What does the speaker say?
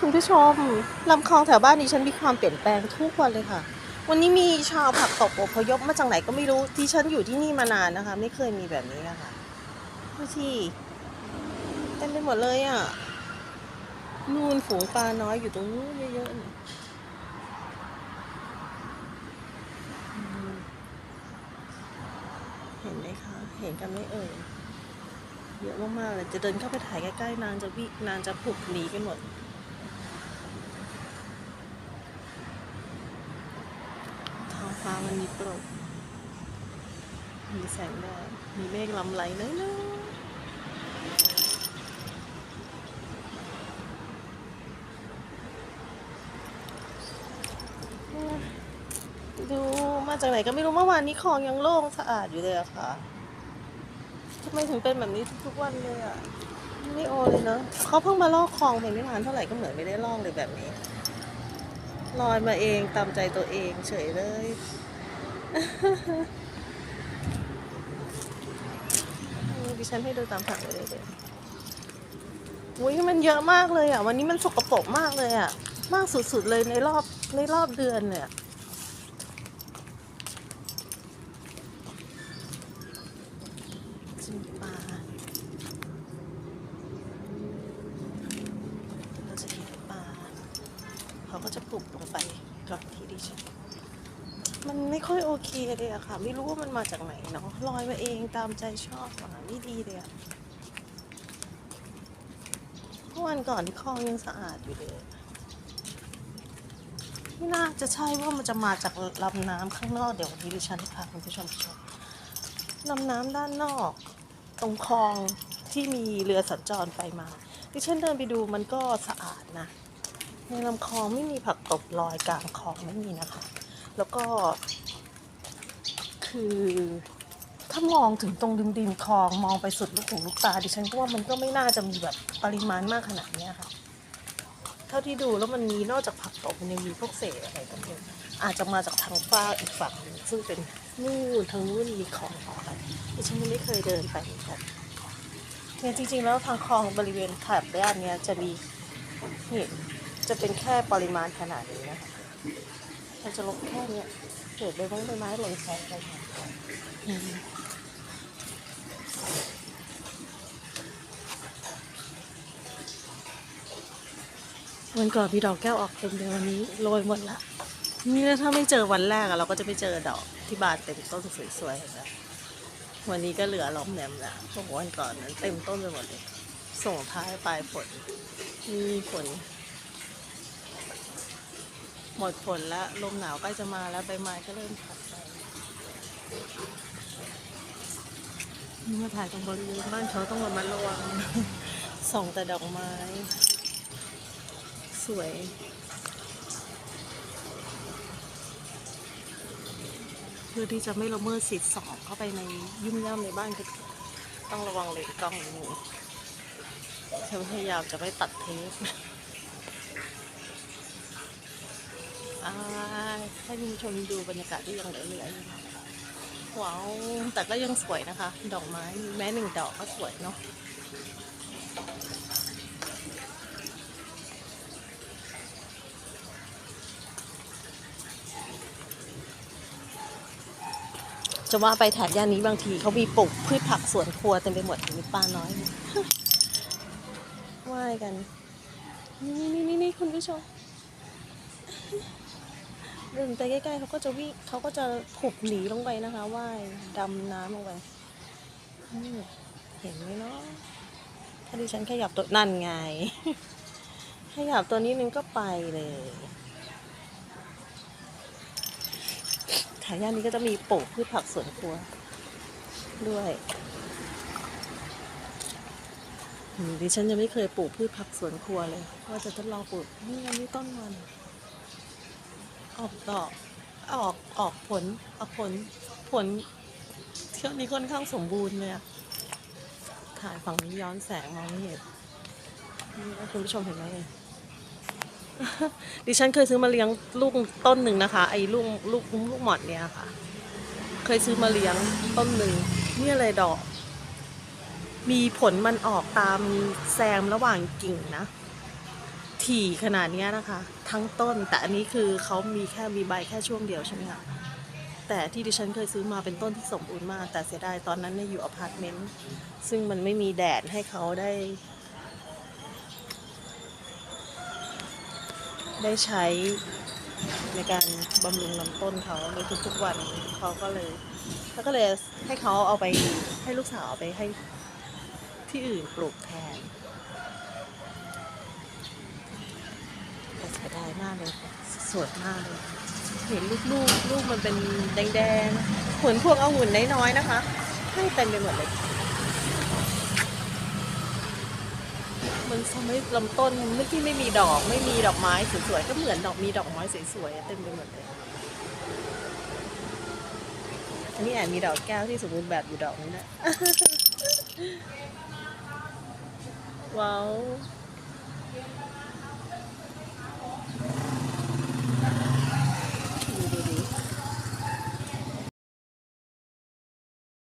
คุณผู้ชมลำคลองแถวบ้านนี้ฉันมีความเปลี่ยนแปลงทุกวันเลยค่ะ วันนี้มีชาวผักตบอพยพมาจากไหนก็ไม่รู้ที่ฉันอยู่ที่นี่มานานนะคะ ไม่เคยมีแบบนี้นะคะดูสิเต็มไปหมดเลยอะนู่นฝูงปลาน้อยอยู่ตรงนู้นเยอะๆเลยเห็นไหมคะ เห็นกันไหมเอ่ย เยอะมากๆเลย จะเดินเข้าไปถ่ายใกล้ๆนางจะวิ่งนางจะผุกหนีกันหมด ท้อง ฟ้ามันมีโปร่งมีแสงแดดมีเมฆลำไหลน้อยๆดูมาจากไหนก็ไม่รู้เมื่อวานนี้คลองยังโล่งสะอาดอยู่เลยอะค่ะทำไมถึงเป็นแบบนี้ทุกๆวันเลยอะไม่โอเลยเนอะเขาเพิ่งมาลอกคลองไปไม่นานเท่าไหร่ก็เหมือนไม่ได้ลอกเลยแบบนี้ ลอยมาเองตามใจตัวเองเฉยเลยนี่ดิฉันให้ดูตามผังเลยเลยอุ้ยมันเยอะมากเลยอะ วันนี้มันสกปรกมากเลยอะ มากสุดๆเลยในรอบในรอบเดือนเนี่ยจิ้มปลาเราจะเห็นปลา เขาก็จะปลุกลงไปก่อนที่ดิฉันมันไม่ค่อยโอเคเลยอะค่ะ ไม่รู้ว่ามันมาจากไหนเนาะลอยมาเองตามใจชอบอะไม่ดีเลยอะเมื่อวันก่อนที่คลองยังสะอาดอยู่เลยไม่น่าจะใช่ว่ามันจะมาจากลำน้ำข้างนอกเดี๋ยววันนี้ดิฉันพาคุณผู้ชมไปชมลำน้ำด้านนอก ตรงคลองที่มีเรือสัญจรไปมาดิฉันเดินไปดูมันก็สะอาดนะ ในลำคลองไม่มีผักตบลอยกลางคลองไม่มีนะคะ แล้วก็คือ ถ้ามองถึงตรงริมริมคลองมองไปสุดลูกหูลูกตาดิฉันก็ว่ามันก็ไม่น่าจะมีแบบปริมาณมากขนาดนี้ค่ะ เท่าที่ดูแล้วมันมีนอกจากผักตบมันยังมีพวกเศษอะไรต่างๆอาจจะมาจากทางฟ้าอีกฝั่งนึงซึ่งเป็นนู่นทางนู้นมีคลองออไปดิฉันไม่เคยเดินไปเหมือนกันเนี่ยจริงๆแล้วทางคลองบริเวณแถบด้านเนี้ยจะมีนี่ จะเป็นแค่ปริมาณขนาดนี้นะคะมันจะลงแค่เนี้ยเกิดใบไม้ใบไม้หล่นใส่ไปค่ะอืมวันก่อนพี่ดอกแก้วออกเต็มเลยวันนี้โรยหมดละ นี่ถ้าไม่เจอวันแรกอะเราก็จะไม่เจอดอกที่บานเต็มต้นสวยๆเห็นไหมวันนี้ก็เหลือล้อมแหลมละเพราะวันก่อนนั้นเต็มต้นไปหมดเลย ส่งท้ายปลายฝนมีฝน หมดฝนแล้ว ลมหนาวใกล้จะมาแล้วใบไม้ก็เริ่มผัดไปนี่มาถ่ายตรงบริเวณบ้านเขาต้องระมัดระวังส่องแต่ดอกไม้ สวยเพื่อที่จะไม่ละเมิดสิทธิ์ส่องเข้าไปในยุ่มย่ามในบ้านคือต้องระวังเลนส์กล้องนิดนึงฉันพยายามจะไม่ตัดเทป ให้คุณผู้ชมดูบรรยากาศที่ยังเหลือๆอยู่ว้าวแต่ก็ยังสวยนะคะ ดอกไม้แม้หนึ่งดอกก็สวยเนาะจะว่าไปแถบย่านนี้บางทีเขามีปลูกพืชผักสวนครัวเต็มไปหมดมีปลาน้อยว่ายกัน นี่นี่นี่นี่คุณผู้ชม ดินไปใกล้ๆเขาก็จะวิ่งเขาก็จะผุบหนีลงไปนะคะว่ายดำน้ำลงไปเห็นไหมเนาะถ้าดิฉันขยับตัวนั่นไง ขยับตัวนี้นึงก็ไปเลยแถวย่านนี้ก็จะมีปลูกพืชผักสวนครัว ด้วยดิฉันยังไม่เคยปลูกพืชผักสวนครัวเลย ว่าจะทดลองปลูกนี่อันนี้ต้นมัน ออกดอกออกออกผลออกผลผลเที่ยวนี้ค่อนข้างสมบูรณ์เลยอะถ่ายฝั่งนี้ย้อนแสงมองไม่เห็นนี่คุณผู้ชมเห็นไหมเลยดิฉันเคยซื้อมาเลี้ยงลูกต้นหนึ่งนะคะ ไอ้ลูกลูกลูกหมอนเนี่ยค่ะ เคยซื้อมาเลี้ยงต้นหนึ่งนี่อะไรดอก มีผลมันออกตามแซมระหว่างกิ่งนะ ถี่ขนาดนี้นะคะ ทั้งต้นแต่อันนี้คือเขามีแค่มีใบแค่ช่วงเดียวใช่ไหมคะแต่ที่ดิฉันเคยซื้อมาเป็นต้นที่สมบูรณ์มาก แต่เสียดายตอนนั้นเนี่ยอยู่อพาร์ตเมนต์ซึ่งมันไม่มีแดดให้เขาได้ ได้ใช้ในการบำรุงลำต้นเขาในทุกๆวันเขาก็เลยแล้วก็เลยให้เขาเอาไปให้ลูกสาวเอาไปให้ที่อื่นปลูกแทน แต่เสี ยดายมากเลยค่ะสวยมากเลย เห็นลูกลูกลูกมันเป็นแดงๆ เหมือนพวกองุ่นน้อยๆนะคะ ให้เต็มไปหมดเลย มันทำให้ลำต้นไม่ที่ไม่มีดอกไม่มีดอกไม้สวยๆก็เหมือนดอกมีดอกไม้สวยๆเต็มไปหมดเลยอันนี้แอบมีดอกแก้วที่สมบูรณ์แบบอยู่ดอกนี้นะ ว้าว